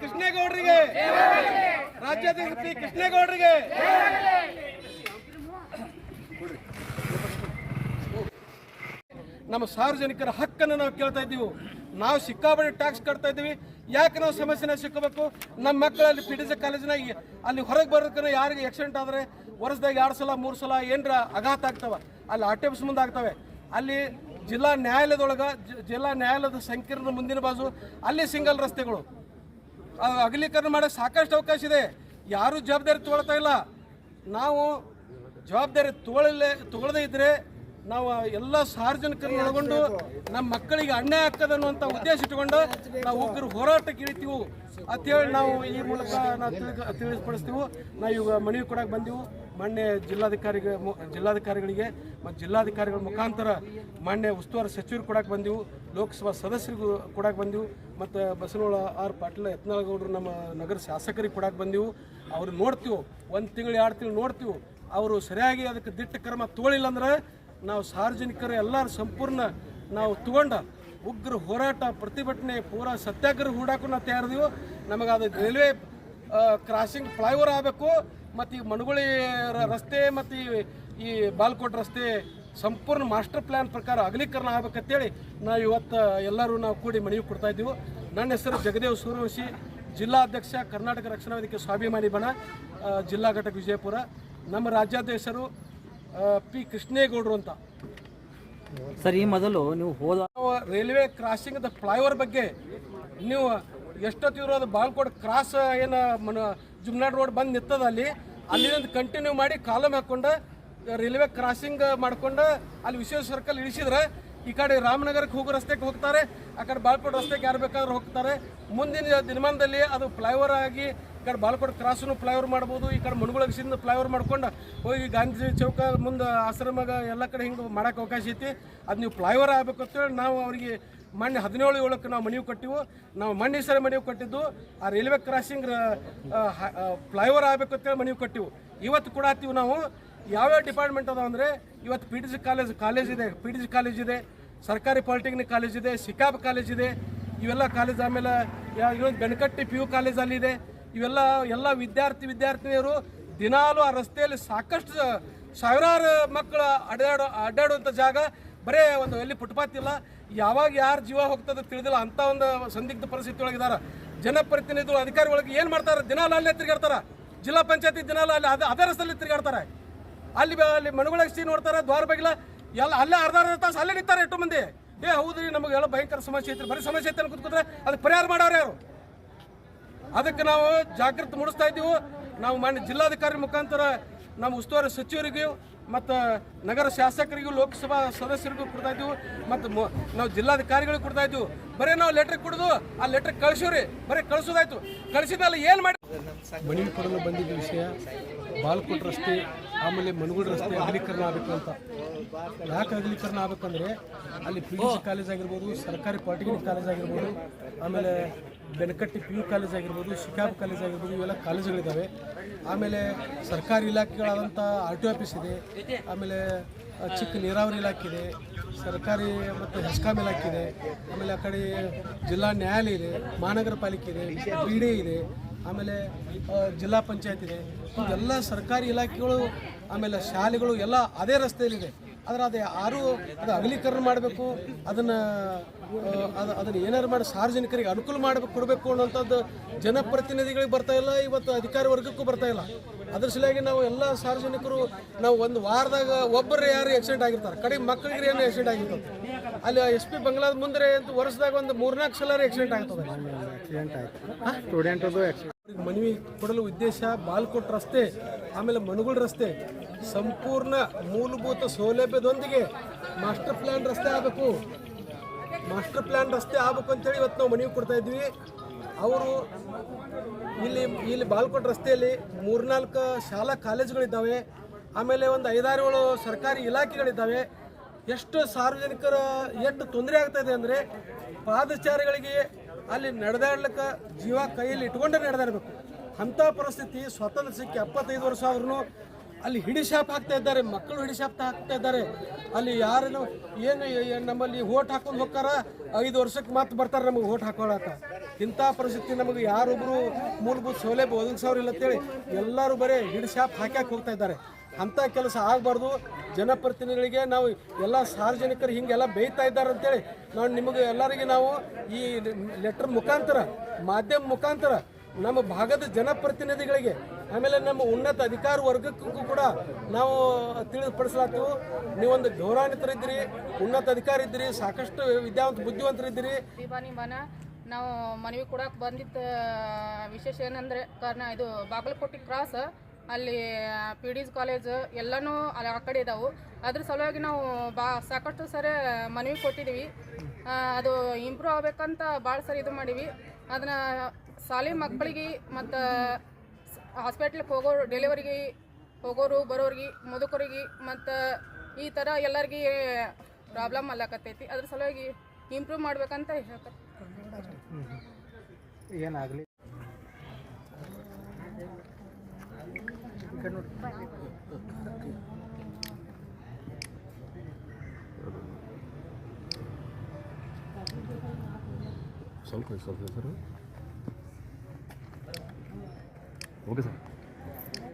ಕೃಷ್ಣೇಗೌಡರಿಗೆ. ರಾಜ್ಯದ ಪಿ ಕೃಷ್ಣೇಗೌಡರಿಗೆ. ನಮ್ಮ ಸಾರ್ವಜನಿಕರ ಹಕ್ಕನ್ನು ನಾವು ಕೇಳ್ತಾ ಇದ್ದೀವಿ. ನಾವು ಸಿಕ್ಕಾಬಡಿ ಟ್ಯಾಕ್ಸ್ ಕಟ್ತಾ ಇದ್ದೀವಿ. ಯಾಕೆ ನಾವು ಸಮಸ್ಯೆನ ಸಿಕ್ಕಬೇಕು? ನಮ್ಮ ಮಕ್ಕಳಲ್ಲಿ ಪಿ ಡಿ ಸಿ ಅಲ್ಲಿ ಹೊರಗೆ ಬರೋದಕ್ಕೆ ಯಾರಿಗೆ ಆಕ್ಸಿಡೆಂಟ್ ಆದರೆ ವರ್ಷದಾಗ ಎರಡು ಸಲ, ಮೂರು ಸಲ ಏನರ ಆಘಾತ ಆಗ್ತವೆ. ಅಲ್ಲಿ ಆಫೀಸ್ ಮುಂದೆ ಆಗ್ತವೆ ಅಲ್ಲಿ ಜಿಲ್ಲಾ ನ್ಯಾಯಾಲಯದೊಳಗೆ ಜಿಲ್ಲಾ ನ್ಯಾಯಾಲಯದ ಸಂಕೀರ್ಣ ಮುಂದಿನ ಬಾಜು, ಅಲ್ಲಿ ಸಿಂಗಲ್ ರಸ್ತೆಗಳು. ಅಗಲೀಕರಣ ಮಾಡೋಕ್ಕೆ ಸಾಕಷ್ಟು ಅವಕಾಶ ಇದೆ. ಯಾರೂ ಜವಾಬ್ದಾರಿ ತೊಗೊಳ್ತಾ ಇಲ್ಲ. ನಾವು ಜವಾಬ್ದಾರಿ ತಗೊಳ್ಳಲೇ ತಗೊಳ್ಳದೇ ಇದ್ದರೆ ನಾವು ಎಲ್ಲ ಸಾರ್ವಜನಿಕರನ್ನ ಒಳಗೊಂಡು ನಮ್ಮ ಮಕ್ಕಳಿಗೆ ಅನ್ಯಾಯ ಆಗ್ತದೆ ಅನ್ನುವಂಥ ಉದ್ದೇಶ ಇಟ್ಟುಕೊಂಡು ನಾವು ಉಗ್ರ ಹೋರಾಟಕ್ಕೆ ಇಳಿತೀವಿ. ಅಂತೇಳಿ ನಾವು ಈ ಮೂಲಕ ನಾವು ತಿಳಿ ತಿಳಿಸ್ಪಡಿಸ್ತೀವಿ. ನಾವು ಈಗ ಮನವಿ ಕೊಡೋಕೆ ಬಂದೆವು. ಮಾನ್ಯ ಜಿಲ್ಲಾಧಿಕಾರಿಗೆ ಜಿಲ್ಲಾಧಿಕಾರಿಗಳಿಗೆ ಮತ್ತು ಜಿಲ್ಲಾಧಿಕಾರಿಗಳ ಮುಖಾಂತರ ಮಾನ್ಯ ಉಸ್ತುವಾರಿ ಸಚಿವರು ಕೊಡಕ್ಕೆ ಬಂದೆವು, ಲೋಕಸಭಾ ಸದಸ್ಯರಿಗೂ ಕೊಡಕ್ಕೆ ಬಂದೆವು, ಮತ್ತು ಬಸನೋಳ ಆರ್ ಪಾಟೀಲ್ ಯತ್ನಾಳಗೌಡರು ನಮ್ಮ ನಗರ ಶಾಸಕರಿಗೆ ಕೊಡಕ್ಕೆ ಬಂದೆವು. ಅವ್ರು ನೋಡ್ತೀವಿ, ಒಂದು ತಿಂಗಳು, ಎರಡು ತಿಂಗಳು ನೋಡ್ತೀವಿ. ಅವರು ಸರಿಯಾಗಿ ಅದಕ್ಕೆ ದಿಟ್ಟ ಕ್ರಮ ತಗೊಳ್ಳಿಲ್ಲ ಅಂದ್ರೆ ನಾವು ಸಾರ್ವಜನಿಕರು ಎಲ್ಲರೂ ಸಂಪೂರ್ಣ ನಾವು ತಗೊಂಡ ಉಗ್ರ ಹೋರಾಟ ಪ್ರತಿಭಟನೆ ಪೂರಾ ಸತ್ಯಾಗ್ರಹ ಹೂಡಾಕು ನಾವು ತಯಾರಿದೀವಿ. ನಮಗೆ ಅದು ರೈಲ್ವೆ ಕ್ರಾಸಿಂಗ್ ಫ್ಲೈಓವರ್ ಆಗಬೇಕು. ಮತ್ತು ಈ ಮಣಗುಳಿ ರಸ್ತೆ ಮತ್ತು ಈ- ಈ ಬಾಲ್ಕೋಟ್ ರಸ್ತೆ ಸಂಪೂರ್ಣ ಮಾಸ್ಟರ್ ಪ್ಲ್ಯಾನ್ ಪ್ರಕಾರ ಅಗಲೀಕರಣ ಆಗ್ಬೇಕಂತೇಳಿ ನಾವು ಇವತ್ತು ಎಲ್ಲರೂ ನಾವು ಕೂಡಿ ಮನವಿ ಕೊಡ್ತಾ ಇದ್ದೀವಿ. ನನ್ನ ಹೆಸರು ಜಗದೇವ್ ಸೂರ್ಯವಂಶಿ ಜಿಲ್ಲಾಧ್ಯಕ್ಷ ಕರ್ನಾಟಕ ರಕ್ಷಣಾ ವೇದಿಕೆ ಸ್ವಾಭಿಮಾನಿ ಬಣ ಜಿಲ್ಲಾ ಘಟಕ ವಿಜಯಪುರ. ನಮ್ಮ ರಾಜ್ಯಾಧ್ಯಕ್ಷರು ಪಿ ಕೃಷ್ಣೇಗೌಡರು ಅಂತ. ಸರ್ ಈ ಮೊದಲು ನೀವು ಹೋದ ರೈಲ್ವೆ ಕ್ರಾಸಿಂಗ್ ದ ಫ್ಲೈಓವರ್ ಬಗ್ಗೆ ನೀವು ಎಷ್ಟೊತ್ತಿರೋ ಅದು ಬಾಲ್ಕೋಟ್ ಕ್ರಾಸ್ ಏನು ಮನ ಜುಮ್ನಾಡ್ ರೋಡ್ ಬಂದು ನಿಂತದ ಅಲ್ಲಿ. ಅಲ್ಲಿಂದ ಕಂಟಿನ್ಯೂ ಮಾಡಿ ಕಾಲಮ್ ಹಾಕೊಂಡು ರೈಲ್ವೆ ಕ್ರಾಸಿಂಗ್ ಮಾಡ್ಕೊಂಡು, ಅಲ್ಲಿ ವಿಶೇಷ ಸರ್ಕಲ್ ಇಳಿಸಿದ್ರೆ, ಈ ಕಡೆ ರಾಮನಗರಕ್ಕೆ ಹೋಗೋ ರಸ್ತೆಗೆ ಹೋಗ್ತಾರೆ, ಆ ಕಡೆ ಬಾಲ್ಕೋಟ್ ರಸ್ತೆಗೆ ಯಾರು ಬೇಕಾದ್ರೂ ಹೋಗ್ತಾರೆ. ಮುಂದಿನ ದಿನಮಾನದಲ್ಲಿ ಅದು ಫ್ಲೈಓವರ್ ಆಗಿ, ಈ ಕಡೆ ಬಾಲ್ಕೋಟ್ ಕ್ರಾಸನ್ನು ಫ್ಲೈಓವರ್ ಮಾಡ್ಬೋದು, ಈ ಕಡೆ ಮಣಗುಳಗಿಸಿಂದ ಫ್ಲೈಓವರ್ ಮಾಡ್ಕೊಂಡು, ಹೋಗಿ ಗಾಂಧಿ ಚೌಕ ಮುಂದೆ ಆಶ್ರಮಗ ಎಲ್ಲ ಕಡೆ ಹಿಂಗೆ ಮಾಡೋಕೆ ಅವಕಾಶ ಐತಿ. ಅದು ನೀವು ಫ್ಲೈಓವರ್ ಆಗಬೇಕು ಅಂತೇಳಿ ನಾವು ಅವರಿಗೆ ಮೊನ್ನೆ ಹದಿನೇಳು ಏಳಕ್ಕೆ ನಾವು ಮನವಿ ಕೊಟ್ಟಿವು. ನಾವು ಮೊನ್ನೆ ಸರಿ ಮನವಿ ಕೊಟ್ಟಿದ್ದು. ಆ ರೈಲ್ವೆ ಕ್ರಾಸಿಂಗ್ ಫ್ಲೈಓವರ್ ಆಗಬೇಕು ಅಂತೇಳಿ ಮನವಿ ಕೊಟ್ಟಿವು. ಇವತ್ತು ಕೂಡ ಆತೀವಿ ನಾವು. ಯಾವ್ಯಾವ ಡಿಪಾರ್ಟ್ಮೆಂಟ್ ಅದಾವ ಅಂದರೆ, ಇವತ್ತು P T C college college ಇದೆ. ಪಿ ಟಿ ಸಿ ಕಾಲೇಜ್ ಇದೆ, ಸರ್ಕಾರಿ ಪಾಲಿಟೆಕ್ನಿಕ್ ಕಾಲೇಜ್ ಇದೆ ಸಿಕಾಬ್ ಕಾಲೇಜ್ ಇದೆ. ಇವೆಲ್ಲ ಕಾಲೇಜ್ ಆಮೇಲೆ ಇನ್ನೊಂದು ಬೆನಕಟ್ಟಿ ಪಿ ಯು ಕಾಲೇಜ್ ಅಲ್ಲಿದೆ ಇವೆಲ್ಲ, ಎಲ್ಲ ವಿದ್ಯಾರ್ಥಿ, ವಿದ್ಯಾರ್ಥಿನಿಯರು ದಿನಾಲು ಆ ರಸ್ತೆಯಲ್ಲಿ ಸಾಕಷ್ಟು ಸಾವಿರಾರು ಮಕ್ಕಳು ಅಡ್ಡಾಡೋ ಅಡ್ಡಾಡುವಂಥ ಜಾಗ. ಬರೇ ಒಂದು ಎಲ್ಲಿ ಫುಟ್ಪಾತ್ ಇಲ್ಲ. ಯಾವಾಗ ಯಾರು ಜೀವ ಹೋಗ್ತದ ತಿಳಿದಿಲ್ಲ. ಅಂಥ ಒಂದು ಸಂದಿಗ್ಧ ಪರಿಸ್ಥಿತಿ ಒಳಗಿದಾರ. ಜನಪ್ರತಿನಿಧಿಗಳು ಅಧಿಕಾರಿಗಳಿಗೆ ಏನು ಮಾಡ್ತಾರೆ? ದಿನಾಲ ಅಲ್ಲೇ ತಿರುಗಾಡ್ತಾರ. ಜಿಲ್ಲಾ ಪಂಚಾಯತಿ ದಿನಾಲ ಅಲ್ಲಿ ಅದ ಅದೇ ರಸ್ತೆಯಲ್ಲಿ ತಿರುಗಾಡ್ತಾರೆ. ಅಲ್ಲಿ ಅಲ್ಲಿ ಮಣಗುಳಗೆ ಸಿ ನೋಡ್ತಾರೆ, ದ್ವಾರ ಬಾಗಿಲ, ಎಲ್ಲ ಅಲ್ಲೇ ಅರ್ಧ ಅರ್ಧ ತಾಸು ಅಲ್ಲೇ ನಿಂತಾರೆ ಎಷ್ಟು ಮಂದಿ. ಏ, ಹೌದ್ರಿ, ನಮಗೆ ಎಲ್ಲ ಭಯಂಕರ ಸಮಸ್ಯೆ ಐತ್ರಿ. ಬರೀ ಸಮಸ್ಯೆ ಐತೆ ಕೂತ್ಕೊಂಡ್ರೆ ಅದಕ್ಕೆ ಪರಿಹಾರ ಮಾಡೋರು ಯಾರು? ಅದಕ್ಕೆ ನಾವು ಜಾಗೃತಿ ಮೂಡಿಸ್ತಾ ಇದ್ದೀವಿ. ನಾವು ಮಾನ್ಯ ಜಿಲ್ಲಾಧಿಕಾರಿ ಮುಖಾಂತರ ನಮ್ಮ ಉಸ್ತುವಾರಿ ಸಚಿವರಿಗೂ ಮತ್ತು ನಗರ ಶಾಸಕರಿಗೂ, ಲೋಕಸಭಾ ಸದಸ್ಯರಿಗೂ ಕೊಡ್ತಾ ಇದ್ದೀವಿ ಮತ್ತು ನಾವು ಜಿಲ್ಲಾಧಿಕಾರಿಗಳಿಗೂ ಕೊಡ್ತಾ ಇದ್ದೀವಿ ಬರೀ ನಾವು ಲೆಟ್ರ್ ಕೊಡೋದು, ಆ ಲೆಟ್ರ್ ಕಳಿಸೋರಿ ಬರೀ ಕಳಿಸೋದಾಯ್ತು. ಕಳಿಸಿದ್ಮೇಲೆ ಏನು ಮಾಡಿ ಮನವಿ ಕೊಡಲು ಬಂದಿದ್ದ ವಿಷಯ, ಬಾಲ್ಕೋಟ್ ರಸ್ತೆ, ಆಮೇಲೆ ಮನಗೂಡು ರಸ್ತೆ ಅಗಲೀಕರಣ ಆಗಬೇಕು ಅಂತ. ಯಾಕೆ ಅಗಲೀಕರಣ ಆಗಬೇಕಂದ್ರೆ, ಅಲ್ಲಿ ಪಿ ಯು ಕಾಲೇಜ್ ಆಗಿರ್ಬೋದು, ಸರ್ಕಾರಿ ಪಾಲಿಟೆಕ್ನಿಕ್ ಕಾಲೇಜ್ ಆಗಿರ್ಬೋದು, ಆಮೇಲೆ ಬೆನಕಟ್ಟಿ ಪಿ ಯು ಕಾಲೇಜ್ ಆಗಿರ್ಬೋದು, ಶಿಕಾಬ್ ಕಾಲೇಜ್ ಆಗಿರ್ಬೋದು, ಇವೆಲ್ಲ ಕಾಲೇಜುಗಳಿದ್ದಾವೆ. ಆಮೇಲೆ ಸರ್ಕಾರಿ ಇಲಾಖೆಗಳಾದಂಥ ಆರ್ ಟಿ ಆಫೀಸ್ ಇದೆ, ಆಮೇಲೆ ಚಿಕ್ಕ ನೀರಾವರಿ ಇಲಾಖೆ ಇದೆ, ಸರ್ಕಾರಿ ಮತ್ತು ಹೆಸ್ಕಾಮ್ ಇಲಾಖೆ ಇದೆ, ಆಮೇಲೆ ಆ ಕಡೆ ಜಿಲ್ಲಾ ನ್ಯಾಯಾಲಯ ಇದೆ, ಮಹಾನಗರ ಪಾಲಿಕೆ ಇದೆ, ಪಿ ಡಿ ಇದೆ, ಆಮೇಲೆ ಜಿಲ್ಲಾ ಪಂಚಾಯತ್ ಇದೆ. ಎಲ್ಲ ಸರ್ಕಾರಿ ಇಲಾಖೆಗಳು, ಆಮೇಲೆ ಶಾಲೆಗಳು ಎಲ್ಲ ಅದೇ ರಸ್ತೆಯಲ್ಲಿದೆ. ಆದರೆ ಅದು ಯಾರು ಅದು ಅಗಲೀಕರಣ ಮಾಡಬೇಕು ಅದನ್ನು ಅದು ಅದನ್ನು ಏನಾರು ಮಾಡಿ ಸಾರ್ವಜನಿಕರಿಗೆ ಅನುಕೂಲ ಮಾಡಬೇಕು ಕೊಡಬೇಕು ಅನ್ನೋಂಥದ್ದು ಜನಪ್ರತಿನಿಧಿಗಳಿಗೆ ಬರ್ತಾ ಇಲ್ಲ ಇವತ್ತು ಅಧಿಕಾರಿ ವರ್ಗಕ್ಕೂ ಬರ್ತಾ ಇಲ್ಲ. ಅದ್ರ ಸಲುವಾಗಿ ನಾವು ಎಲ್ಲ ಸಾರ್ವಜನಿಕರು ನಾವು ಒಂದು ವಾರದಾಗ ಒಬ್ಬರು ಯಾರು ಆಕ್ಸಿಡೆಂಟ್ ಆಗಿರ್ತಾರೆ. ಕಡೆ ಮಕ್ಕಳಿಗೆ ಏನು ಆಕ್ಸಿಡೆಂಟ್ ಆಗಿರ್ತದೆ? ಅಲ್ಲಿ ಎಸ್ ಪಿ ಬಂಗ್ಲಾದ ಮುಂದೆ ಅಂತ ವರ್ಷದಾಗ ಒಂದು ಮೂರ್ನಾಲ್ಕು ಸಲ ಆಕ್ಸಿಡೆಂಟ್ ಆಗ್ತದೆ? ಮನವಿ ಕೊಡಲು ಉದ್ದೇಶ ಬಾಲ್ಕೋಟ್ ರಸ್ತೆ ಆಮೇಲೆ ಮನುಗಳ ರಸ್ತೆ. ಸಂಪೂರ್ಣ ಮೂಲಭೂತ ಸೌಲಭ್ಯದೊಂದಿಗೆ ಮಾಸ್ಟರ್ ಪ್ಲ್ಯಾನ್ ರಸ್ತೆ ಆಗಬೇಕು. ಮಾಸ್ಟರ್ ಪ್ಲ್ಯಾನ್ ರಸ್ತೆ ಆಗಬೇಕು ಅಂತೇಳಿ ಇವತ್ತು ನಾವು ಮನವಿ ಕೊಡ್ತಾ ಇದ್ವಿ. ಅವರು ಇಲ್ಲಿ ಇಲ್ಲಿ ಬಾಲ್ಕೋಟ್ ರಸ್ತೆಯಲ್ಲಿ ಮೂರ್ನಾಲ್ಕು ಶಾಲಾ ಕಾಲೇಜುಗಳಿದ್ದಾವೆ. ಆಮೇಲೆ ಒಂದು ಐದಾರು ಏಳು ಸರ್ಕಾರಿ ಇಲಾಖೆಗಳಿದ್ದಾವೆ. ಎಷ್ಟು ಸಾರ್ವಜನಿಕರ, ಎಷ್ಟು ತೊಂದರೆ ಇದೆ ಅಂದರೆ ಪಾದಚಾರಿಗಳಿಗೆ ಅಲ್ಲಿ ನಡೆದಾಡ್ಲಿಕ್ಕೆ ಜೀವ ಕೈಯಲ್ಲಿ ಇಟ್ಕೊಂಡೇ ನಡೆದಾಡಬೇಕು. ಅಂಥ ಪರಿಸ್ಥಿತಿ ಸ್ವಾತಂತ್ರ್ಯ ಸಿಕ್ಕಿ ಎಪ್ಪತ್ತೈದು ವರ್ಷ ಆದ್ರೂ ಅಲ್ಲಿ ಹಿಡಿಶಾಪ್ ಹಾಕ್ತಾ ಇದ್ದಾರೆ, ಮಕ್ಕಳು ಹಿಡಿಶಾಪ್ ಹಾಕ್ತಾ ಇದ್ದಾರೆ. ಅಲ್ಲಿ ಯಾರೇನು ಏನು ನಮ್ಮಲ್ಲಿ ಓಟ್ ಹಾಕೊಂಡು ಹೋಗ್ತಾರ? ಐದು ವರ್ಷಕ್ಕೆ ಮತ್ತೆ ಬರ್ತಾರೆ ನಮಗೆ ಓಟ್ ಹಾಕೊಳಕ ಇಂಥ ಪರಿಸ್ಥಿತಿ ನಮಗೆ ಯಾರೊಬ್ಬರು ಮೂಲಭೂತ ಸೌಲಭ್ಯ ಒದಗಿಸೋರಿಲ್ಲ ಅಂತೇಳಿ ಎಲ್ಲರೂ ಬರೀ ಹಿಡಿಶಾಪ್ ಹಾಕ್ಯಾಕೆ ಹೋಗ್ತಾ ಇದ್ದಾರೆ. ಅಂಥ ಕೆಲಸ ಆಗಬಾರ್ದು. ಜನಪ್ರತಿನಿಧಿಗಳಿಗೆ ನಾವು ಎಲ್ಲ ಸಾರ್ವಜನಿಕರು ಹಿಂಗೆಲ್ಲ ಬೇಯ್ತಾ ಇದ್ದಾರೆ ಅಂತೇಳಿ ನಾವು ನಿಮಗೆ ಎಲ್ಲರಿಗೆ ನಾವು ಈ ಲೆಟರ್ ಮುಖಾಂತರ, ಮಾಧ್ಯಮ ಮುಖಾಂತರ ನಮ್ಮ ಭಾಗದ ಜನಪ್ರತಿನಿಧಿಗಳಿಗೆ, ಆಮೇಲೆ ನಮ್ಮ ಉನ್ನತ ಅಧಿಕಾರ ವರ್ಗಕ್ಕೂ ಕೂಡ ನಾವು ತಿಳಿದುಪಡಿಸ್ಲಾಗ್ತೀವಿ ನೀವೊಂದು ಗೌರವಾನ್ವಿತರಿದ್ದೀರಿ ಉನ್ನತ ಅಧಿಕಾರಿ ಇದ್ದೀರಿ ಸಾಕಷ್ಟು ವಿದ್ಯಾವಂತ ಬುದ್ಧಿವಂತರಿದ್ದೀರಿ. ನಾವು ಮನವಿ ಕೊಡಕ್ಕೆ ಬಂದಿದ್ದ ವಿಶೇಷ ಏನಂದರೆ, ಕಾರಣ ಇದು ಬಾಗಲಕೋಟೆ ಕ್ರಾಸ್ ಅಲ್ಲಿ ಪಿ ಡಿಸ್ ಕಾಲೇಜ್ ಎಲ್ಲನೂ ಅಲ್ಲಿ ಆ ಕಡೆ ಇದಾವೆ. ಅದ್ರ ಸಲುವಾಗಿ ನಾವು ಬಾ, ಸಾಕಷ್ಟು ಸರಿ ಮನವಿ ಕೊಟ್ಟಿದ್ದೀವಿ ಅದು ಇಂಪ್ರೂವ್ ಆಗಬೇಕಂತ ಭಾಳ ಸರಿ ಇದು ಮಾಡೀವಿ. ಅದನ್ನ ಶಾಲೆ ಮಕ್ಕಳಿಗೆ ಮತ್ತು ಹಾಸ್ಪಿಟ್ಲಿಗೆ ಹೋಗೋರು ಡೆಲಿವರಿಗೆ ಹೋಗೋರು ಬರೋರಿಗೆ ಮುದುಕರಿಗೆ ಮತ್ತು ಈ ಥರ ಎಲ್ಲರಿಗೆ ಪ್ರಾಬ್ಲಮ್ ಅಲ್ಲಕತ್ತೈತಿ ಅದ್ರ ಸಲುವಾಗಿ ಇಂಪ್ರೂವ್ ಮಾಡ್ಬೇಕಂತ ಹೇಳ್ತಾರೆ. ಏನಾಗಲಿ? ಸ್ವಲ್ಪ ಸ್ವಲ್ಪ ಸರ್. Okay sir